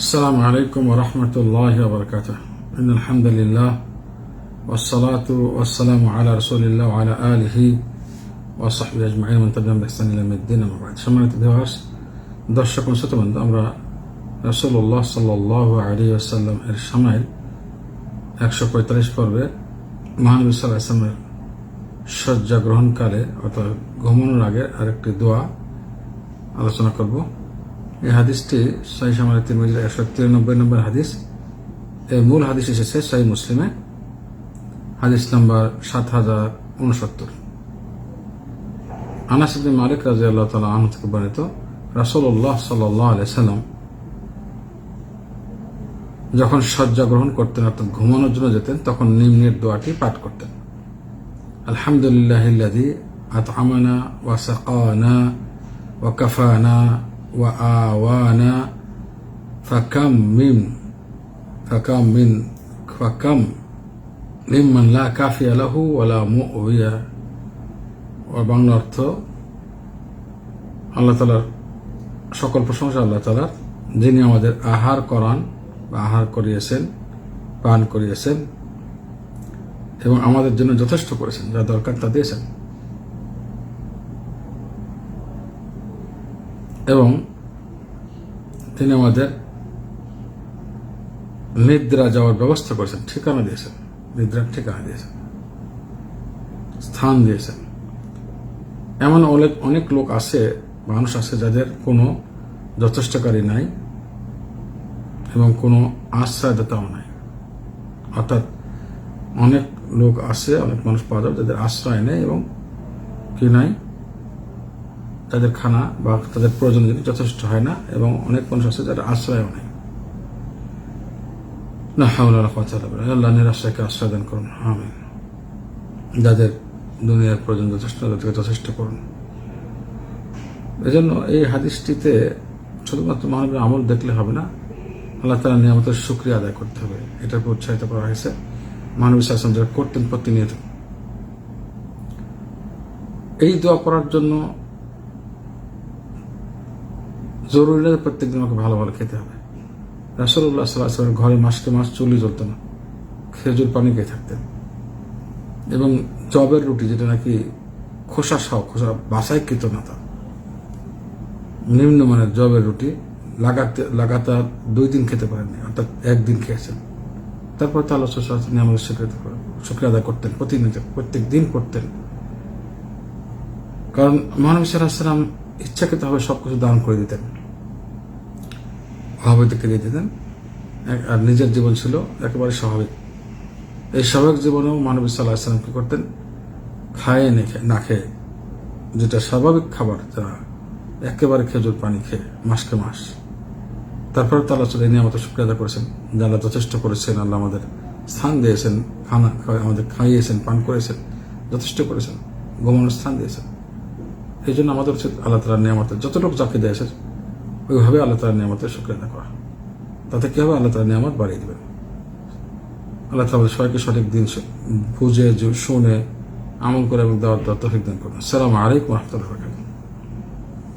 السلام عليكم ورحمة الله وبركاته إن الحمد لله والصلاة والسلام على رسول الله وعلى آله وصحبه أجمعين من تبعهم بإحسان إلى يوم الدين أما بعد সম্মানিত দিবস দর্শক ও শ্রোতাবৃন্দ আমরা রাসূলুল্লাহ সাল্লাল্লাহু আলাইহি ওয়াসাল্লাম এর সামাইল একশো পঁয়তাল্লিশ পর্বে মহানবী সাল্লাহ আসলামের শয্যা গ্রহণকালে অর্থাৎ ঘুমানোর আগে আরেকটি দোয়া আলোচনা করব এই হাদিসটি সাই সামাল তিরমিজির একশো তিরানব্বই নম্বর হাদিস। এর মূল হাদিস এসেছে সাই মুসলিমে। হাদিস নম্বর সাত হাজার উনসত্তর। আনাস মালিক রাজি আল্লাহ তালা আহ থেকে বর্ণিত রাসূলুল্লাহ সাল্লাহ আলাই সাল্লাম যখন শয্যা গ্রহণ করতেন অর্থাৎ ঘুমানোর জন্য যেতেন, তখন নিম্নের দোয়াটি পাঠ করতেন। আলহামদুলিল্লাহ আতআমানা ওয়া সাকানা ওয়া ফাকাম মিন ফাকাম মিন ফাকাম মিম্মান লা কাফিয়া লাহু ওয়ালা মুউইয়া ওর বাংলা অর্থ, আল্লাহ তালার সকল প্রশংসা আল্লাহ তালার যিনি আমাদের আহার করান বা আহার করিয়েছেন, পান করিয়েছেন এবং আমাদের জন্য যথেষ্ট করেছেন, যা দরকার তা দিয়েছেন। এবং তিনি আমাদের নিদ্রা যাওয়ার ব্যবস্থা করেছেন, ঠিকানা দিয়েছেন, নিদ্রার ঠিকানা দিয়েছেন, স্থান দিয়েছেন। এমন অনেক অনেক লোক আছে, মানুষ আছে যাদের কোনো যথেষ্টকারী নাই এবং কোনো আশ্রয়দাতাও নাই। অর্থাৎ অনেক লোক আছে, অনেক মানুষ পাওয়া যাবে যাদের আশ্রয় নেই এবং কি নাই। তাদের খানা বা তাদের প্রয়োজন যথেষ্ট হয় না এবং অনেক মানুষ আছে যারা আশ্রয়ও নেই না হাওলা কথা আল্লাহ নিরাশ্রয়কে আশ্রয় দান করুন। আমিন। যাদের দুনিয়ার প্রয়োজন যথেষ্ট, তাদেরকে যথেষ্ট করুন। এজন্য এই হাদিসটিতে শুধুমাত্র মানবের আমল দেখলে হবে না, আল্লাহ তালা নিয়ামতের সুক্রিয়া আদায় করতে হবে। উপর উৎসাহিত করা হয়েছে। মানবী শাসন যারা করতেন প্রতিনিয়ত। এই দোয়া করার জন্য জরুরি না প্রত্যেকদিন আমাকে ভালো ভালো খেতে হবে। রাসুল্লাহ সাল্লাহ ঘরে মাসকে মাস চুলি চলত না। খেজুর পানি খেয়ে থাকতেন। এবং জবের রুটি যেটা নাকি খোসা সহ, খোসা বাসায় কৃত না তা। নিম্নমানের জবের রুটি লাগাতে লাগাতার দুই দিন খেতে পারেননি, অর্থাৎ একদিন খেয়েছেন। তারপর তো আল্লাহ তিনি আমাদের স্বীকৃতি শুক্রিয়া আদায় করতেন। প্রতিনিয়ত প্রত্যেক দিন করতেন। কারণ মহানবী সাল্লাম ইচ্ছাকৃতভাবে সবকিছু দান করে দিতেন। অভাবিতকে দিয়ে দিতেন। আর নিজের জীবন ছিল একেবারে স্বাভাবিক। এই স্বাভাবিক জীবনেও মানবী সাল্লাহ আসলাম কী করতেন? খায় না খেয়ে। যেটা স্বাভাবিক খাবার যা একেবারে খেজুর পানি খেয়ে, মাসকে মাস। তারপরে তারা এই নিয়ে আমাদের শুক্রিয়া করেছেন। যারা যথেষ্ট করেছেন, আল্লাহ আমাদের স্থান দিয়েছেন, খানা আমাদের খাইয়েছেন, পান করেছেন, যথেষ্ট করেছেন ঘুমানোর স্থান দিয়েছেন। এই জন্য আমাদের উচিত আল্লাহ তালার নিয়ামতের যতটুকু চাকরি দিয়েছে ওইভাবে আল্লাহ তালার নিয়ামতের শুক্রিয়া আদা করা। তাতে কি হবে? আল্লাহ তালার নিয়ামত বাড়িয়ে দেবেন আল্লাহ তালা সবাইকে সঠিক দিন বুঝে শুনে আমল করে এবং দেওয়ার তৌফিক দান করুন। সালাম আলাইকুম রহমতুল্লাহ